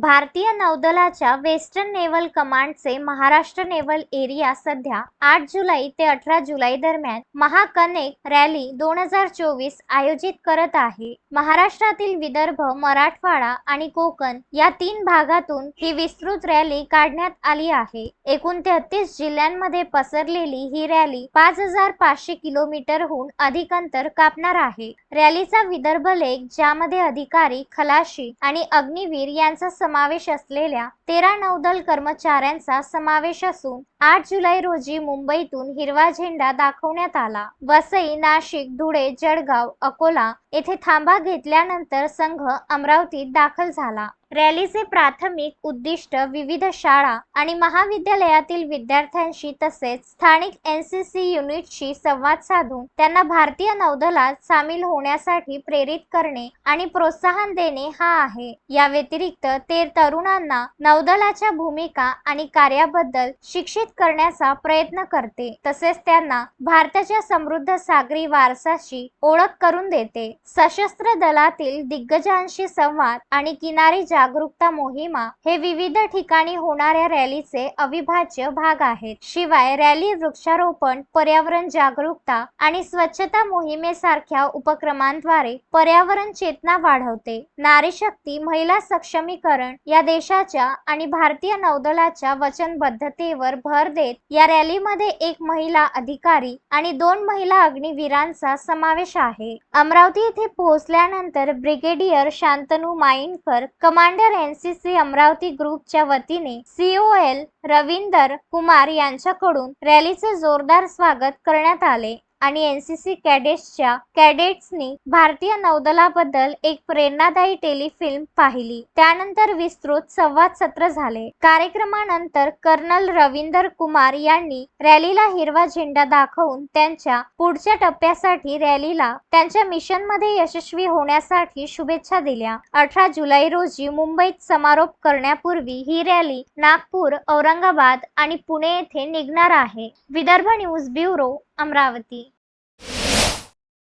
भारतीय नौदलाच्या western naval कमांडचे महाराष्ट्र नेव्हल एरिया सध्या आठ जुलै ते अठरा जुलै दरम्यान महाकनेक रॅली दोन हजार चोवीस आयोजित करत आहे. महाराष्ट्रातील विदर्भ मराठवाडा आणि कोकण या तीन भागातून ही विस्तृत रॅली काढण्यात आली आहे. एकूण तेहतीस जिल्ह्यांमध्ये पसरलेली ही रॅली पाच हजार पाचशे किलोमीटरहून अधिक अंतर कापणार आहे. रॅलीचा विदर्भ लेख ज्यामध्ये अधिकारी खलाशी आणि अग्निवीर यांचा समावेश असलेल्या तेरा नौदल कर्मचाऱ्यांचा समावेश असून आठ जुलै रोजी मुंबईतून हिरवा झेंडा दाखवण्यात आला. वसई नाशिक धुळे जळगाव अकोला येथे थांबा घेतल्यानंतर संघ अमरावतीत दाखल झाला. रॅलीचे प्राथमिक उद्दिष्ट विविध शाळा आणि महाविद्यालयातील विद्यार्थ्यांशी तसेच स्थानिक एन सी सी युनिटशी संवाद साधून त्यांना भारतीय नौदलात सामील होण्यासाठी प्रेरित करणे आणि प्रोत्साहन देणे हा आहे. या व्यतिरिक्त ते तरुणांना नौदलाच्या भूमिका आणि कार्याबद्दल शिक्षित करण्याचा प्रयत्न करते. तसेच त्यांना भारताच्या समृद्ध सागरी वारसाशी ओळख करून देते. सशस्त्र दलातील दिग्गजांशी संवाद आणि किनारी जागरूकता मोहिमा हे विविध ठिकाणी होणाऱ्या रॅलीचे अविभाज्य भाग आहेत. शिवाय रॅली वृक्षारोपण पर्यावरण जागरूकता आणि स्वच्छता मोहिमेसारख्या उपक्रमांद्वारे पर्यावरण चेतना वाढवते. नारी शक्ती महिला सक्षमीकरण या देशाच्या आणि भारतीय नौदलाच्या वचनबद्धतेवर भर देत या रॅलीमध्ये एक महिला अधिकारी आणि दोन महिला अग्निवीरांचा समावेश आहे. अमरावती येथे पोहोचल्यानंतर brigadier Shantanu Mainkar commander N C C Amravati ग्रुपच्या वतीने सीओएल रवींदर कुमार यांच्याकडून रॅलीचे जोरदार स्वागत करण्यात आले. आणि एन सी सी कॅडेट्सच्या कॅडेट्सनी भारतीय नौदलाबद्दल एक प्रेरणादायी टेलिफिल्म पाहिली. त्यानंतर विस्तृत संवाद सत्र झाले. कार्यक्रमानंतर कर्नल रवींदर कुमार यांनी रॅलीला हिरवा झेंडा दाखवून त्यांच्या पुढच्या टप्प्यासाठी रॅलीला त्यांच्या मिशनमध्ये यशस्वी होण्यासाठी शुभेच्छा दिल्या. अठरा जुलै रोजी मुंबईत समारोप करण्यापूर्वी ही रॅली नागपूर औरंगाबाद आणि पुणे येथे निघणार आहे. Vidarbha news bureau Amravati.